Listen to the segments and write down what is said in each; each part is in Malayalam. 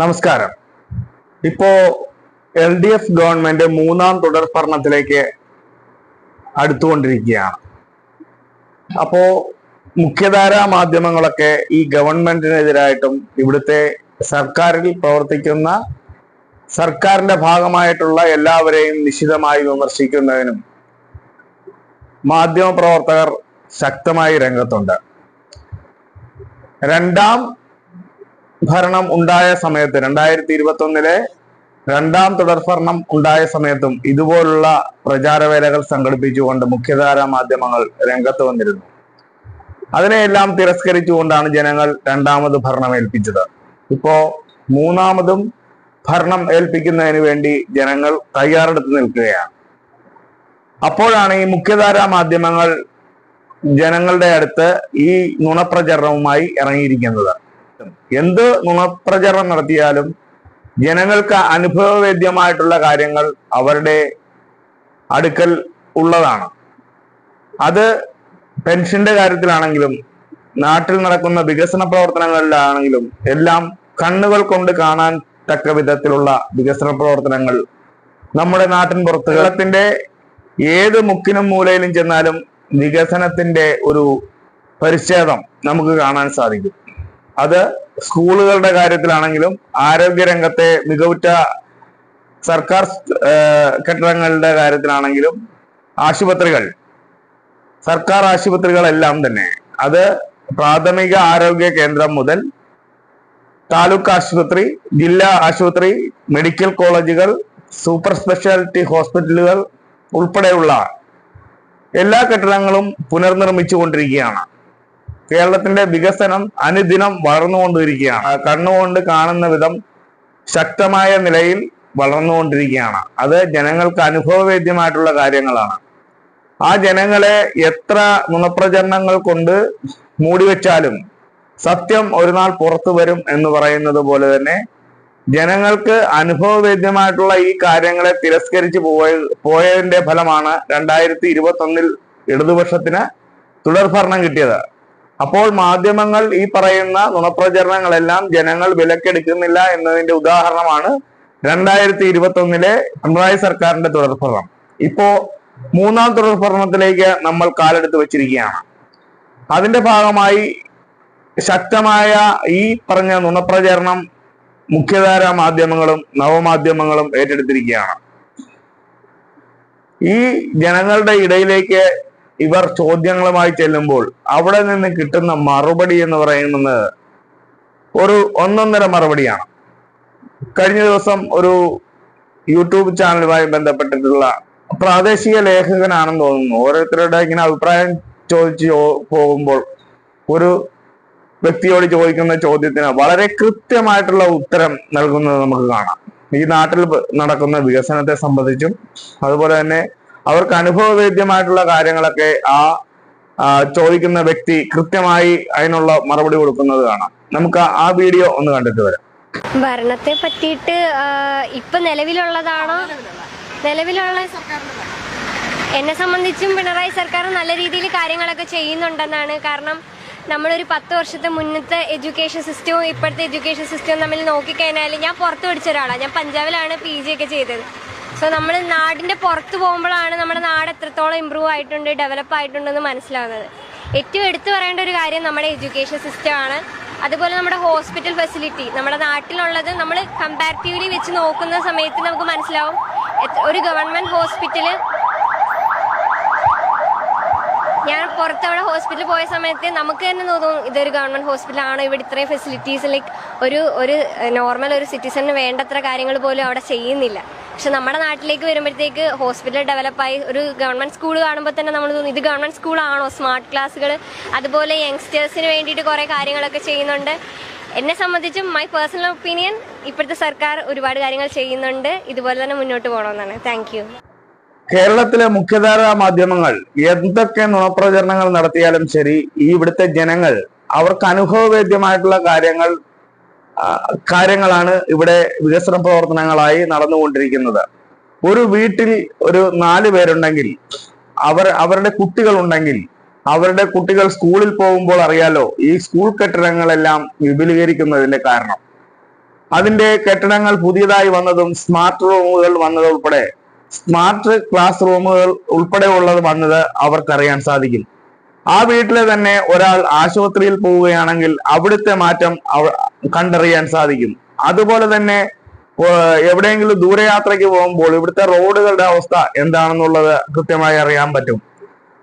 നമസ്കാരം. ഇപ്പോ എൽ ഡി എഫ് ഗവൺമെന്റ് മൂന്നാം തുടർ ഭരണത്തിലേക്ക് അടുത്തുകൊണ്ടിരിക്കുകയാണ്. അപ്പോ മുഖ്യധാരാ മാധ്യമങ്ങളൊക്കെ ഈ ഗവൺമെന്റിനെതിരായിട്ടും ഇവിടുത്തെ സർക്കാരിൽ പ്രവർത്തിക്കുന്ന സർക്കാരിന്റെ ഭാഗമായിട്ടുള്ള എല്ലാവരെയും നിശിതമായി വിമർശിക്കുന്നതിനും മാധ്യമ പ്രവർത്തകർ ശക്തമായി രംഗത്തുണ്ട്. രണ്ടാം ഭരണം ഉണ്ടായ സമയത്ത് രണ്ടായിരത്തി ഇരുപത്തി ഒന്നിലെ രണ്ടാം തുടർഭരണം ഉണ്ടായ സമയത്തും ഇതുപോലുള്ള പ്രചാരവേലകൾ സംഘടിപ്പിച്ചുകൊണ്ട് മുഖ്യധാര മാധ്യമങ്ങൾ രംഗത്ത് വന്നിരുന്നു. അതിനെയെല്ലാം തിരസ്കരിച്ചുകൊണ്ടാണ് ജനങ്ങൾ രണ്ടാമത് ഭരണം ഏൽപ്പിച്ചത്. ഇപ്പോ മൂന്നാമതും ഭരണം ഏൽപ്പിക്കുന്നതിന് വേണ്ടി ജനങ്ങൾ തയ്യാറെടുത്ത് നിൽക്കുകയാണ്. അപ്പോഴാണ് ഈ മുഖ്യധാര മാധ്യമങ്ങൾ ജനങ്ങളുടെ അടുത്ത് ഈ നുണപ്രചരണവുമായി ഇറങ്ങിയിരിക്കുന്നത്. എന്ത് നുണപ്രചരണം നടത്തിയാലും ജനങ്ങൾക്ക് അനുഭവവേദ്യമായിട്ടുള്ള കാര്യങ്ങൾ അവരുടെ അടുക്കൽ ഉള്ളതാണ്. അത് പെൻഷന്റെ കാര്യത്തിലാണെങ്കിലും നാട്ടിൽ നടക്കുന്ന വികസന പ്രവർത്തനങ്ങളിലാണെങ്കിലും എല്ലാം കണ്ണുകൾ കൊണ്ട് കാണാൻ തക്ക വിധത്തിലുള്ള വികസന പ്രവർത്തനങ്ങൾ നമ്മുടെ നാട്ടിൻ പുറത്ത്. കേരളത്തിന്റെ ഏത് മുക്കിനും മൂലയിലും ചെന്നാലും വികസനത്തിന്റെ ഒരു പരിച്ഛേദം നമുക്ക് കാണാൻ സാധിക്കും. അത് സ്കൂളുകളുടെ കാര്യത്തിലാണെങ്കിലും ആരോഗ്യരംഗത്തെ മികവുറ്റ സർക്കാർ കെട്ടിടങ്ങളുടെ കാര്യത്തിലാണെങ്കിലും ആശുപത്രികൾ സർക്കാർ ആശുപത്രികളെല്ലാം തന്നെ. അത് പ്രാഥമിക ആരോഗ്യ കേന്ദ്രം മുതൽ താലൂക്ക് ആശുപത്രി ജില്ലാ ആശുപത്രി മെഡിക്കൽ കോളേജുകൾ സൂപ്പർ സ്പെഷ്യാലിറ്റി ഹോസ്പിറ്റലുകൾ ഉൾപ്പെടെയുള്ള എല്ലാ കെട്ടിടങ്ങളും പുനർനിർമ്മിച്ചു കൊണ്ടിരിക്കുകയാണ് കേരളത്തിന്റെ വികസനം അനുദിനം വളർന്നുകൊണ്ടിരിക്കുകയാണ്. കണ്ണുകൊണ്ട് കാണുന്ന വിധം ശക്തമായ നിലയിൽ വളർന്നുകൊണ്ടിരിക്കുകയാണ്. അത് ജനങ്ങൾക്ക് അനുഭവവേദ്യമായിട്ടുള്ള കാര്യങ്ങളാണ്. ആ ജനങ്ങളെ എത്ര നുണപ്രചരണങ്ങൾ കൊണ്ട് മൂടിവെച്ചാലും സത്യം ഒരു നാൾ പുറത്തു വരും എന്ന് പറയുന്നത് പോലെ തന്നെ ജനങ്ങൾക്ക് അനുഭവവേദ്യമായിട്ടുള്ള ഈ കാര്യങ്ങളെ തിരസ്കരിച്ച് പോയ പോയതിന്റെ ഫലമാണ് രണ്ടായിരത്തി ഇരുപത്തി ഒന്നിൽ ഇടതുപക്ഷത്തിന് തുടർഭരണം കിട്ടിയത്. അപ്പോൾ മാധ്യമങ്ങൾ ഈ പറയുന്ന നുണപ്രചരണങ്ങളെല്ലാം ജനങ്ങൾ വിലക്കെടുക്കുന്നില്ല എന്നതിന്റെ ഉദാഹരണമാണ് രണ്ടായിരത്തി ഇരുപത്തി ഒന്നിലെ പിണറായി സർക്കാരിന്റെ തുടർഭരണം. ഇപ്പോ മൂന്നാം തുടർഭരണത്തിലേക്ക് നമ്മൾ കാലെടുത്ത് വെച്ചിരിക്കുകയാണ്. അതിന്റെ ഭാഗമായി ശക്തമായ ഈ പറഞ്ഞ നുണപ്രചരണം മുഖ്യധാര മാധ്യമങ്ങളും നവമാധ്യമങ്ങളും ഏറ്റെടുത്തിരിക്കുകയാണ്. ഈ ജനങ്ങളുടെ ഇടയിലേക്ക് ഇവർ ചോദ്യങ്ങളുമായി ചെല്ലുമ്പോൾ അവിടെ നിന്ന് കിട്ടുന്ന മറുപടി എന്ന് പറയുന്നത് ഒരു ഒന്നൊന്നര മറുപടിയാണ്. കഴിഞ്ഞ ദിവസം ഒരു യൂട്യൂബ് ചാനലുമായി ബന്ധപ്പെട്ടിട്ടുള്ള പ്രാദേശിക ലേഖകനാണെന്ന് തോന്നുന്നു. ഓരോരുത്തരുടെ ഇങ്ങനെ അഭിപ്രായം ചോദിച്ചു പോകുമ്പോൾ ഒരു വ്യക്തിയോട് ചോദിക്കുന്ന ചോദ്യത്തിന് വളരെ കൃത്യമായിട്ടുള്ള ഉത്തരം നൽകുന്നത് നമുക്ക് കാണാം. ഈ നാട്ടിൽ നടക്കുന്ന വികസനത്തെ സംബന്ധിച്ചും അതുപോലെ തന്നെ അവർക്ക് അനുഭവവേദ്യമായിട്ടുള്ള കാര്യങ്ങളൊക്കെ ആ ചോദിക്കുന്ന വ്യക്തി കൃത്യമായി അതിനുള്ള മറുപടി കൊടുക്കുന്നത് കാണാം. നമുക്ക് ആ- വീഡിയോ ഒന്ന് കണ്ടിട്ട് വരാം. ഭരണത്തെ പറ്റിയിട്ട് ഇപ്പൊ നിലവിലുള്ളതാണോ? നിലവിലുള്ള എന്നെ സംബന്ധിച്ചും പിണറായി സർക്കാർ നല്ല രീതിയിൽ കാര്യങ്ങളൊക്കെ ചെയ്യുന്നുണ്ടെന്നാണ്. കാരണം നമ്മളൊരു പത്ത് വർഷത്തെ മുന്നത്തെ എഡ്യൂക്കേഷൻ സിസ്റ്റവും ഇപ്പോഴത്തെ എഡ്യൂക്കേഷൻ സിസ്റ്റവും തമ്മിൽ നോക്കിക്കഴിഞ്ഞാൽ ഞാൻ പുറത്ത് പഠിച്ച ഒരാളാണ് ഞാൻ പഞ്ചാബിലാണ് പി ജി ഒക്കെ ചെയ്തത്. സോ നമ്മൾ നാടിന്റെ പുറത്ത് പോകുമ്പോഴാണ് നമ്മുടെ നാട് എത്രത്തോളം ഇമ്പ്രൂവ് ആയിട്ടുണ്ട് ഡെവലപ്പ് ആയിട്ടുണ്ടെന്ന് മനസ്സിലാവുന്നത്. ഏറ്റവും എടുത്തു പറയേണ്ട ഒരു കാര്യം നമ്മുടെ എഡ്യൂക്കേഷൻ സിസ്റ്റം ആണ്. അതുപോലെ നമ്മുടെ ഹോസ്പിറ്റൽ ഫെസിലിറ്റി നമ്മുടെ നാട്ടിലുള്ളത് നമ്മൾ കമ്പാരിറ്റീവ്ലി വെച്ച് നോക്കുന്ന സമയത്ത് നമുക്ക് മനസ്സിലാവും. ഒരു ഗവൺമെന്റ് ഹോസ്പിറ്റൽ ഞാൻ പുറത്തവിടെ ഹോസ്പിറ്റലിൽ പോയ സമയത്ത് നമുക്ക് തന്നെ തോന്നും ഇതൊരു ഗവൺമെന്റ് ഹോസ്പിറ്റലാണോ ഇവിടെ ഇത്രയും ഫെസിലിറ്റീസ് ലൈക്ക് ഒരു ഒരു നോർമൽ ഒരു സിറ്റിസണിന് വേണ്ടത്ര കാര്യങ്ങൾ പോലും അവിടെ ചെയ്യുന്നില്ല. പക്ഷെ നമ്മുടെ നാട്ടിലേക്ക് വരുമ്പോഴത്തേക്ക് ഹോസ്പിറ്റൽ ഡെവലപ്പായി ഒരു ഗവൺമെന്റ് സ്കൂൾ കാണുമ്പോൾ തന്നെ നമ്മൾ തോന്നുന്നു ഇത് ഗവൺമെന്റ് സ്കൂളാണോ സ്മാർട്ട് ക്ലാസ്സുകൾ അതുപോലെ യങ്സ്റ്റേഴ്സിന് വേണ്ടിയിട്ട് കുറേ കാര്യങ്ങളൊക്കെ ചെയ്യുന്നുണ്ട്. എന്നെ സംബന്ധിച്ചും മൈ പേഴ്സണൽ ഒപ്പീനിയൻ ഇപ്പോഴത്തെ സർക്കാർ ഒരുപാട് കാര്യങ്ങൾ ചെയ്യുന്നുണ്ട്. ഇതുപോലെ തന്നെ മുന്നോട്ട് പോകണമെന്നാണ്. താങ്ക് കേരളത്തിലെ മുഖ്യധാരാ മാധ്യമങ്ങൾ എന്തൊക്കെ നുണപ്രചരണങ്ങൾ നടത്തിയാലും ശരി ഇവിടുത്തെ ജനങ്ങൾ അവർക്ക് അനുഭവവേദ്യമായിട്ടുള്ള കാര്യങ്ങൾ കാര്യങ്ങളാണ് ഇവിടെ വികസന പ്രവർത്തനങ്ങളായി നടന്നുകൊണ്ടിരിക്കുന്നത്. ഒരു വീട്ടിൽ ഒരു നാല് പേരുണ്ടെങ്കിൽ അവർ അവരുടെ കുട്ടികൾ ഉണ്ടെങ്കിൽ അവരുടെ കുട്ടികൾ സ്കൂളിൽ പോകുമ്പോൾ അറിയാലോ ഈ സ്കൂൾ കെട്ടിടങ്ങളെല്ലാം വിപുലീകരിക്കുന്നതിന്റെ കാരണം. അതിന്റെ കെട്ടിടങ്ങൾ പുതിയതായി വന്നതും സ്മാർട്ട് റൂമുകൾ വന്നത് ഉൾപ്പെടെ സ്മാർട്ട് ക്ലാസ് റൂമുകൾ ഉൾപ്പെടെ ഉള്ളത് വന്നത് അവർക്കറിയാൻ സാധിക്കും. ആ വീട്ടിലെ തന്നെ ഒരാൾ ആശുപത്രിയിൽ പോവുകയാണെങ്കിൽ അവിടുത്തെ മാറ്റം കണ്ടറിയാൻ സാധിക്കും. അതുപോലെ തന്നെ എവിടെയെങ്കിലും ദൂരയാത്രയ്ക്ക് പോകുമ്പോൾ ഇവിടുത്തെ റോഡുകളുടെ അവസ്ഥ എന്താണെന്നുള്ളത് കൃത്യമായി അറിയാൻ പറ്റും.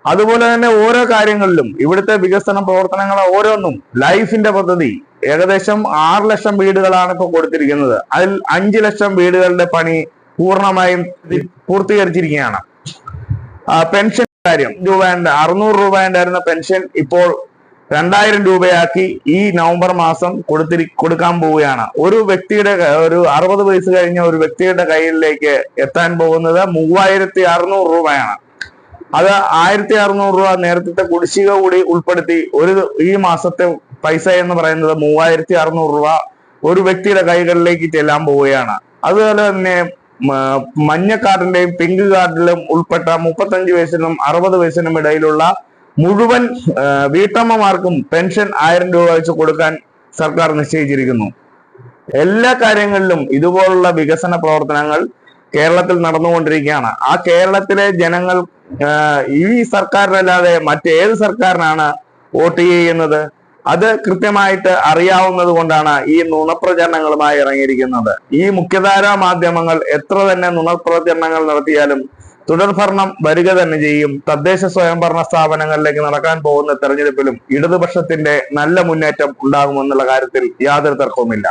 അതുപോലെ തന്നെ ഓരോ കാര്യങ്ങളിലും ഇവിടുത്തെ വികസന പ്രവർത്തനങ്ങൾ ഓരോന്നും ലൈഫിന്റെ പദ്ധതി. ഏകദേശം ആറ് ലക്ഷം വീടുകളാണ് ഇപ്പോൾ കൊടുത്തിരിക്കുന്നത്. അതിൽ അഞ്ച് ലക്ഷം വീടുകളുടെ പണി പൂർണമായും പൂർത്തീകരിച്ചിരിക്കുകയാണ്. പെൻഷൻ കാര്യം. രൂപ അറുന്നൂറ് രൂപ ഉണ്ടായിരുന്ന പെൻഷൻ ഇപ്പോൾ രണ്ടായിരം രൂപയാക്കി ഈ നവംബർ മാസം കൊടുത്തിരി കൊടുക്കാൻ പോവുകയാണ്. ഒരു വ്യക്തിയുടെ ഒരു അറുപത് വയസ്സ് കഴിഞ്ഞ ഒരു വ്യക്തിയുടെ കയ്യിലേക്ക് എത്താൻ പോകുന്നത് മൂവായിരത്തി അറുന്നൂറ് രൂപയാണ്. അത് ആയിരത്തി അറുന്നൂറ് രൂപ നേരത്തെ കുടിശ്ശിക കൂടി ഉൾപ്പെടുത്തി ഒരു ഈ മാസത്തെ പൈസ എന്ന് പറയുന്നത് മൂവായിരത്തി അറുന്നൂറ് രൂപ ഒരു വ്യക്തിയുടെ കൈകളിലേക്ക് ചെല്ലാൻ പോവുകയാണ്. അതുപോലെ തന്നെ മ- മഞ്ഞ കാർഡിന്റെയും പിങ്ക് കാർഡിലും ഉൾപ്പെട്ട മുപ്പത്തഞ്ച് വയസ്സിനും അറുപത് വയസ്സിനും ഇടയിലുള്ള മുഴുവൻ വീട്ടമ്മമാർക്കും പെൻഷൻ ആയിരം രൂപ വെച്ച് കൊടുക്കാൻ സർക്കാർ നിശ്ചയിച്ചിരിക്കുന്നു. എല്ലാ കാര്യങ്ങളിലും ഇതുപോലുള്ള വികസന പ്രവർത്തനങ്ങൾ കേരളത്തിൽ നടന്നുകൊണ്ടിരിക്കുകയാണ്. ആ കേരളത്തിലെ ജനങ്ങൾ ഈ സർക്കാരിനല്ലാതെ മറ്റേത് സർക്കാരിനാണ് വോട്ട് ചെയ്യുന്നത്? അത് കൃത്യമായിട്ട് അറിയാവുന്നത് കൊണ്ടാണ് ഈ നുണപ്രചരണങ്ങളുമായി ഇറങ്ങിയിരിക്കുന്നത്. ഈ മുഖ്യധാരാ മാധ്യമങ്ങൾ എത്ര തന്നെ നുണപ്രചരണങ്ങൾ നടത്തിയാലും തുടർഭരണം വരിക തന്നെ ചെയ്യും. തദ്ദേശ സ്വയംഭരണ സ്ഥാപനങ്ങളിലേക്ക് നടക്കാൻ പോകുന്ന തെരഞ്ഞെടുപ്പിലും ഇടതുപക്ഷത്തിന്റെ നല്ല മുന്നേറ്റം ഉണ്ടാകുമെന്നുള്ള കാര്യത്തിൽ യാതൊരു തർക്കവുമില്ല.